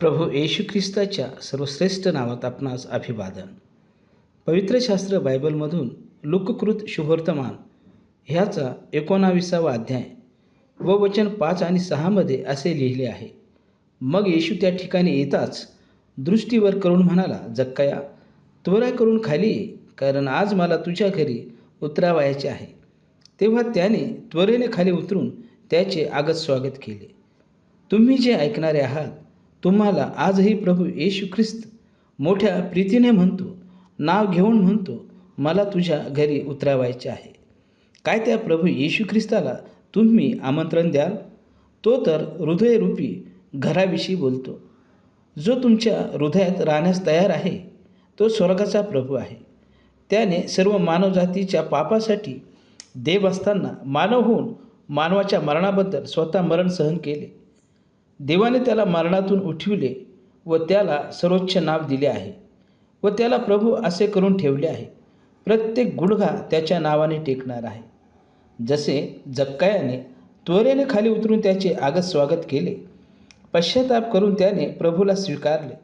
प्रभू येशू ख्रिस्ताच्या सर्वश्रेष्ठ नावात आपणास अभिवादन. पवित्र शास्त्र बायबलमधून लोककृत शुभवर्तमान ह्याचा एकोणाविसावा अध्याय व वचन पाच आणि सहामध्ये असे लिहिले आहे. मग येशू त्या ठिकाणी येताच दृष्टीवर करून म्हणाला जक्काया त्वरा करून खाली ये कारण आज मला तुझ्या घरी उतरावायचे आहे. तेव्हा त्याने त्वरेने खाली उतरून त्याचे आगत स्वागत केले. तुम्ही जे ऐकणारे आहात तुम्हाला आजही प्रभू येशू ख्रिस्त मोठ्या प्रीतीने म्हणतो नाव घेऊन म्हणतो मला तुझ्या घरी उतरावायचे आहे. काय त्या प्रभू येशू ख्रिस्ताला तुम्ही आमंत्रण द्याल? तो तर हृदयरूपी घराविषयी बोलतो. जो तुमच्या हृदयात राहण्यास तयार आहे तो स्वर्गाचा प्रभू आहे. त्याने सर्व मानवजातीच्या पापासाठी देव असताना मानव होऊन मानवाच्या मरणाबद्दल स्वतः मरण सहन केले. देवाने त्याला मरणातून उठविले व त्याला सर्वोच्च नाव दिले आहे व त्याला प्रभू असे करून ठेवले आहे. प्रत्येक गुडघा त्याच्या नावाने टेकणार आहे. जसे जक्कायाने त्वरेने खाली उतरून त्याचे आगत स्वागत केले पश्चाताप करून त्याने प्रभूला स्वीकारले.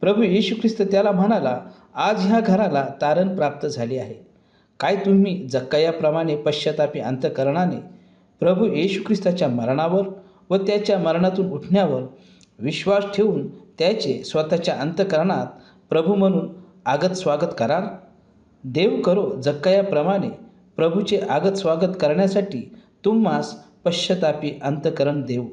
प्रभू येशू ख्रिस्त त्याला म्हणाला आज ह्या घराला तारण प्राप्त झाले आहे. काय तुम्ही जक्कायाप्रमाणे पश्चातापी अंतकरणाने प्रभू येशू ख्रिस्ताच्या मरणावर व त्याच्या मरणातून उठण्यावर विश्वास ठेवून त्याचे स्वतःच्या अंतकरणात प्रभू म्हणून आगत स्वागत कराल देव करो जक्कायाप्रमाणे प्रभूचे आगत स्वागत करण्यासाठी तुम्हास पश्चातापी अंतकरण देऊ.